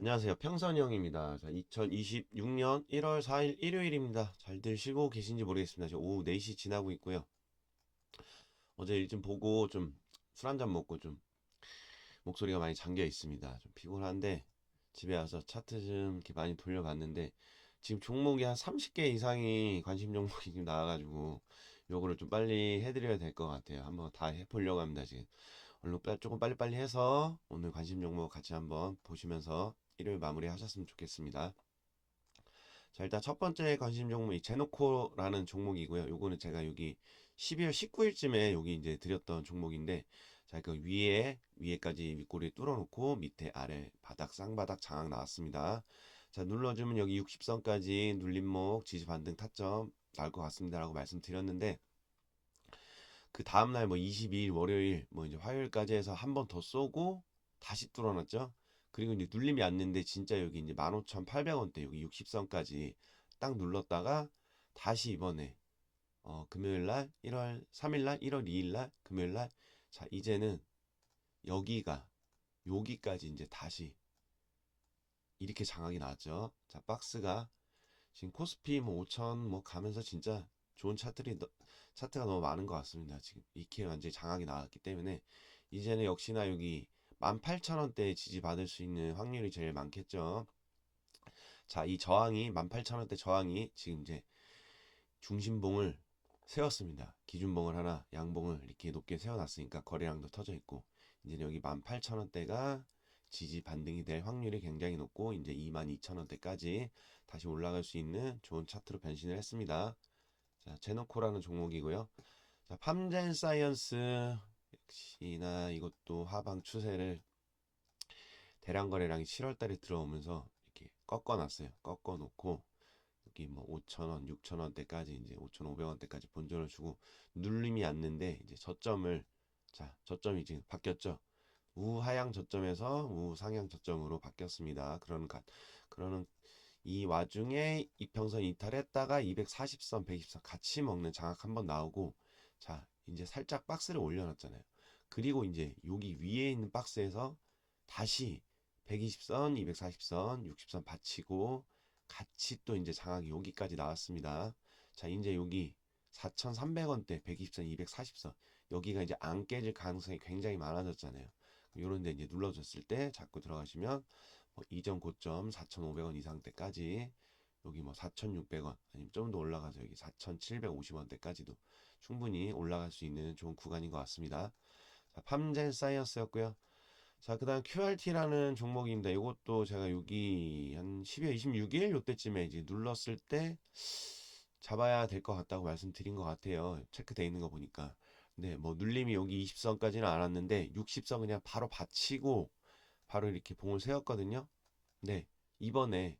안녕하세요. 평선형입니다. 자, 2026년 1월 4일 일요일입니다. 잘들 쉬고 계신지 모르겠습니다. 지금 오후 4시 지나고 있고요. 어제 일 좀 보고 좀 술 한잔 먹고 좀 목소리가 많이 잠겨 있습니다. 좀 피곤한데 집에 와서 차트 좀 이렇게 많이 돌려봤는데 지금 종목이 한 30개 이상이 관심 종목이 지금 나와가지고 요거를 좀 빨리 해드려야 될 것 같아요. 한번 다 해보려고 합니다. 지금 얼른 빨- 조금 빨리빨리 해서 오늘 관심 종목 같이 한번 보시면서 일요일 마무리 하셨으면 좋겠습니다. 자, 일단 첫 번째 관심 종목이 제노코라는 종목이고요. 요거는 제가 여기 12월 19일쯤에 여기 이제 드렸던 종목인데, 자, 그 위에, 위에까지 윗꼬리 뚫어놓고 밑에 아래 바닥, 쌍바닥 장악 나왔습니다. 자, 눌러주면 여기 60선까지 눌림목, 지지 반등 타점 나올 것 같습니다라고 말씀드렸는데, 그 다음날 뭐 22일 월요일, 뭐 이제 화요일까지 해서 한 번 더 쏘고 다시 뚫어놨죠. 그리고 이제 눌림이 왔는데 진짜 여기 이제 15,800원대 여기 60선까지 딱 눌렀다가 다시 이번에 어 금요일 날 1월 3일 날 1월 2일 날 금요일 날 자 이제는 여기가 여기까지 이제 다시 이렇게 장악이 나왔죠. 자 박스가 지금 코스피 뭐 5천 뭐 가면서 진짜 좋은 차트들이 너- 차트가 너무 많은 것 같습니다. 지금 이렇게 완전히 장악이 나왔기 때문에 이제는 역시나 여기 18,000원대에 지지받을 수 있는 확률이 제일 많겠죠. 자, 이 저항이 18,000원대 저항이 지금 이제 중심봉을 세웠습니다. 기준봉을 하나, 양봉을 이렇게 높게 세워놨으니까 거래량도 터져 있고 이제 여기 18,000원대가 지지 반등이 될 확률이 굉장히 높고 이제 22,000원대까지 다시 올라갈 수 있는 좋은 차트로 변신을 했습니다. 자, 제노코라는 종목이고요. 자, 팜젠 사이언스 역시나 이것도 하방 추세를 대량 거래량이 7월 달에 들어오면서 이렇게 꺾어 놨어요. 꺾어 놓고 여기 뭐 5,000원, 6,000원대까지 이제 5,500원대까지 본전을 주고 눌림이 왔는데 이제 저점을 자, 저점이 지금 바뀌었죠. 우하향 저점에서 우상향 저점으로 바뀌었습니다. 그러는 가, 그러는 이 와중에 이평선 이탈했다가 240선, 120선 같이 먹는 장악 한번 나오고 자, 이제 살짝 박스를 올려놨잖아요. 그리고 이제 여기 위에 있는 박스에서 다시 120선, 240선, 60선 받치고 같이 또 이제 장악이 여기까지 나왔습니다. 자, 이제 여기 4,300원대 120선, 240선 여기가 이제 안 깨질 가능성이 굉장히 많아졌잖아요. 요런 데 이제 눌러줬을 때 자꾸 들어가시면 뭐 이전 고점 4,500원 이상대까지 여기 뭐 4,600원 아니면 좀 더 올라가서 여기 4,750원대까지도 충분히 올라갈 수 있는 좋은 구간인 것 같습니다. 자, 팜젠 사이언스였고요. 자, 그 다음 QRT라는 종목입니다. 이것도 제가 여기 한 12월 26일 요때쯤에 이제 눌렀을 때 잡아야 될 것 같다고 말씀드린 것 같아요. 체크돼 있는 거 보니까. 네, 뭐 눌림이 여기 20선까지는 안 왔는데 60선 그냥 바로 받치고 바로 이렇게 봉을 세웠거든요. 네, 이번에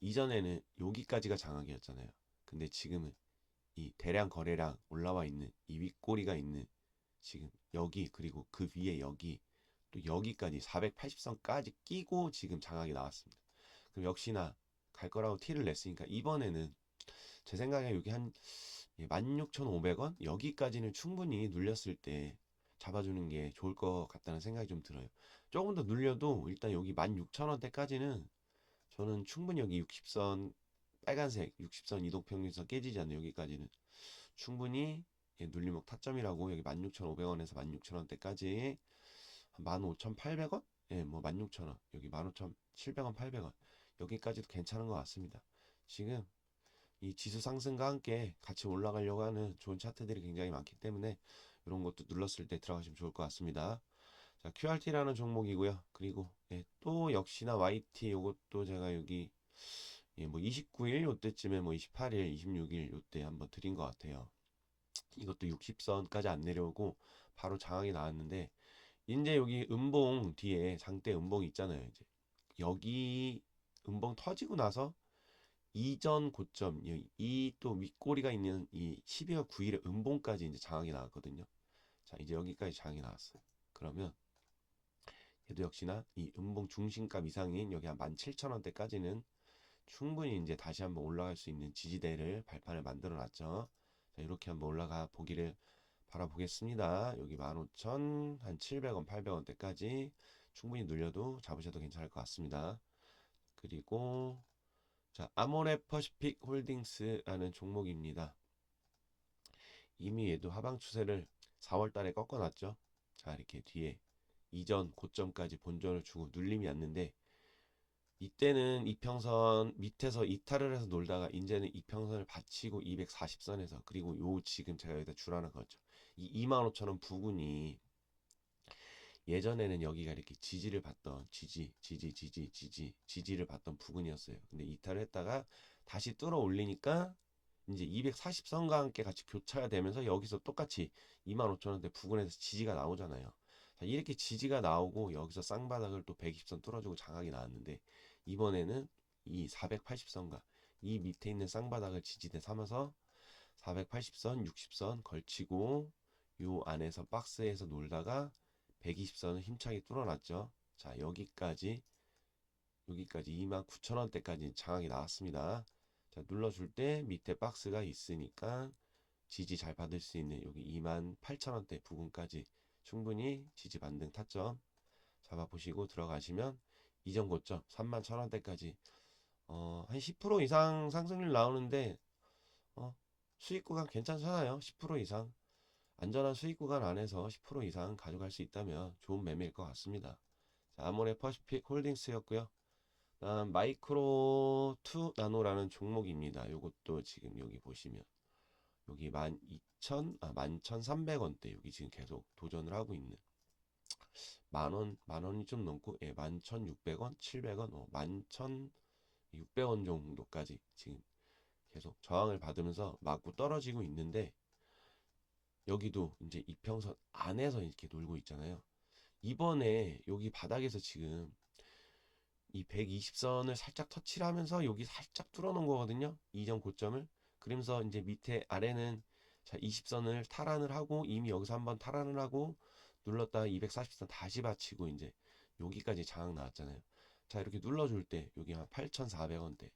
이전에는 여기까지가 장악이었잖아요. 근데 지금은 이 대량 거래량 올라와 있는 이 윗꼬리가 있는 지금 여기 그리고 그 위에 여기 또 여기까지 480선까지 끼고 지금 장악이 나왔습니다. 그럼 역시나 갈 거라고 티를 냈으니까 이번에는 제 생각에 여기 한 16,500원 여기까지는 충분히 눌렸을 때 잡아주는 게 좋을 것 같다는 생각이 좀 들어요. 조금 더 눌려도 일단 여기 16,000원대까지는 저는 충분히 여기 60선 빨간색 60선 이동평균선 깨지지 않는 여기까지는 충분히 예, 눌림목 타점이라고 여기 16,500원에서 16,000원대까지 15,800원? 예, 뭐 16,000원 여기 15,700원, 800원 여기까지도 괜찮은 것 같습니다. 지금 이 지수 상승과 함께 같이 올라가려고 하는 좋은 차트들이 굉장히 많기 때문에 이런 것도 눌렀을 때 들어가시면 좋을 것 같습니다. 자, QRT라는 종목이고요. 그리고 예, 또 역시나 YT 이것도 제가 여기 예, 뭐 29일 요때쯤에 뭐 28일, 26일 요때 한번 드린 것 같아요. 이것도 60선까지 안 내려오고 바로 장악이 나왔는데 이제 여기 음봉 뒤에 장대 음봉 있잖아요. 이제 여기 음봉 터지고 나서 이전 고점 이 또 윗꼬리가 있는 이 12월 9일에 음봉까지 이제 장악이 나왔거든요. 자 이제 여기까지 장악이 나왔어요. 그러면 얘도 역시나 이 음봉 중심값 이상인 여기 한 17,000원대까지는 충분히 이제 다시 한번 올라갈 수 있는 지지대를 발판을 만들어 놨죠. 자, 이렇게 한번 올라가 보기를 바라보겠습니다. 여기 15,000, 한 700원, 800원대까지 충분히 눌려도 잡으셔도 괜찮을 것 같습니다. 그리고 자, 아모레 퍼시픽 홀딩스라는 종목입니다. 이미 얘도 하방 추세를 4월 달에 꺾어 놨죠. 자, 이렇게 뒤에 이전 고점까지 본전을 주고 눌림이 왔는데 이때는 이평선 밑에서 이탈을 해서 놀다가 이제는 이평선을 받치고 240선에서 그리고 요 지금 제가 여기다 줄 하나 그었죠. 이 25,000원 부근이 예전에는 여기가 이렇게 지지를 받던 지지, 지지, 지지, 지지, 지지를 받던 부근이었어요. 근데 이탈을 했다가 다시 뚫어 올리니까 이제 240선과 함께 같이 교차가 되면서 여기서 똑같이 25,000원대 부근에서 지지가 나오잖아요. 자, 이렇게 지지가 나오고 여기서 쌍바닥을 또 120선 뚫어주고 장악이 나왔는데 이번에는 이 480선과 이 밑에 있는 쌍바닥을 지지대 삼아서 480선, 60선 걸치고 요 안에서 박스에서 놀다가 120선을 힘차게 뚫어놨죠. 자, 여기까지 여기까지 29,000원대까지 장악이 나왔습니다. 자, 눌러줄 때 밑에 박스가 있으니까 지지 잘 받을 수 있는 여기 28,000원대 부분까지 충분히 지지 반등 타점 잡아보시고 들어가시면 이전 고점 31,000원대까지 어, 한 10% 이상 상승률 나오는데 어, 수익 구간 괜찮잖아요. 10% 이상 안전한 수익 구간 안에서 10% 이상 가져갈 수 있다면 좋은 매매일 것 같습니다. 자, 아모레 퍼시픽 홀딩스였고요. 다음 마이크로 2 나노라는 종목입니다. 요것도 지금 여기 보시면 여기 12,000, 아, 11,300원대 여기 지금 계속 도전을 하고 있는 만원, 만원이 좀 넘고, 예, 11,600원, 700원, 어, 11,600원 정도까지 지금 계속 저항을 받으면서 맞고 떨어지고 있는데, 여기도 이제 이평선 안에서 이렇게 놀고 있잖아요. 이번에 여기 바닥에서 지금 이 120선을 살짝 터치를 하면서 여기 살짝 뚫어놓은 거거든요. 이전 고점을. 그러면서 이제 밑에 아래는 자 20선을 탈환을 하고 이미 여기서 한번 탈환을 하고 눌렀다가 240선 다시 받치고 이제 여기까지 장악 나왔잖아요. 자 이렇게 눌러줄 때 여기 한 8,400원대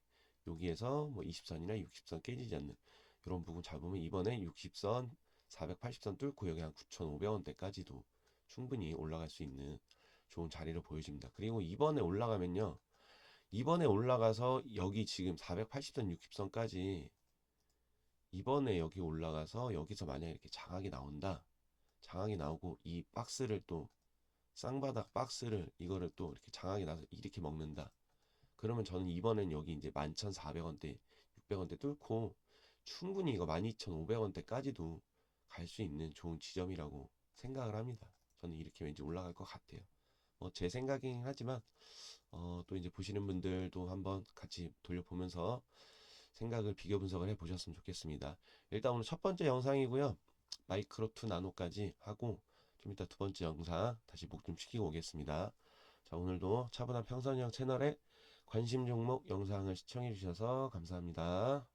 여기에서 뭐 20선이나 60선 깨지지 않는 이런 부분 잡으면 이번에 60선 480선 뚫고 여기 한 9,500원대까지도 충분히 올라갈 수 있는 좋은 자리를 보여줍니다. 그리고 이번에 올라가면요. 이번에 올라가서 여기 지금 480선 60선까지 이번에 여기 올라가서 여기서 만약에 이렇게 장악이 나온다. 장악이 나오고 이 박스를 또 쌍바닥 박스를 이거를 또 이렇게 장악이 나서 이렇게 먹는다. 그러면 저는 이번엔 여기 이제 11,400원대, 600원대 뚫고 충분히 이거 12,500원대까지도 갈 수 있는 좋은 지점이라고 생각을 합니다. 저는 이렇게 왠지 올라갈 것 같아요. 뭐 제 생각이긴 하지만 어, 또 이제 보시는 분들도 한번 같이 돌려보면서 생각을 비교 분석을 해 보셨으면 좋겠습니다. 일단 오늘 첫 번째 영상이고요. 마이크로 2 나노까지 하고 좀 이따 두 번째 영상 다시 목좀 시키고 오겠습니다. 자, 오늘도 차분한 평선형 채널에 관심 종목 영상을 시청해 주셔서 감사합니다.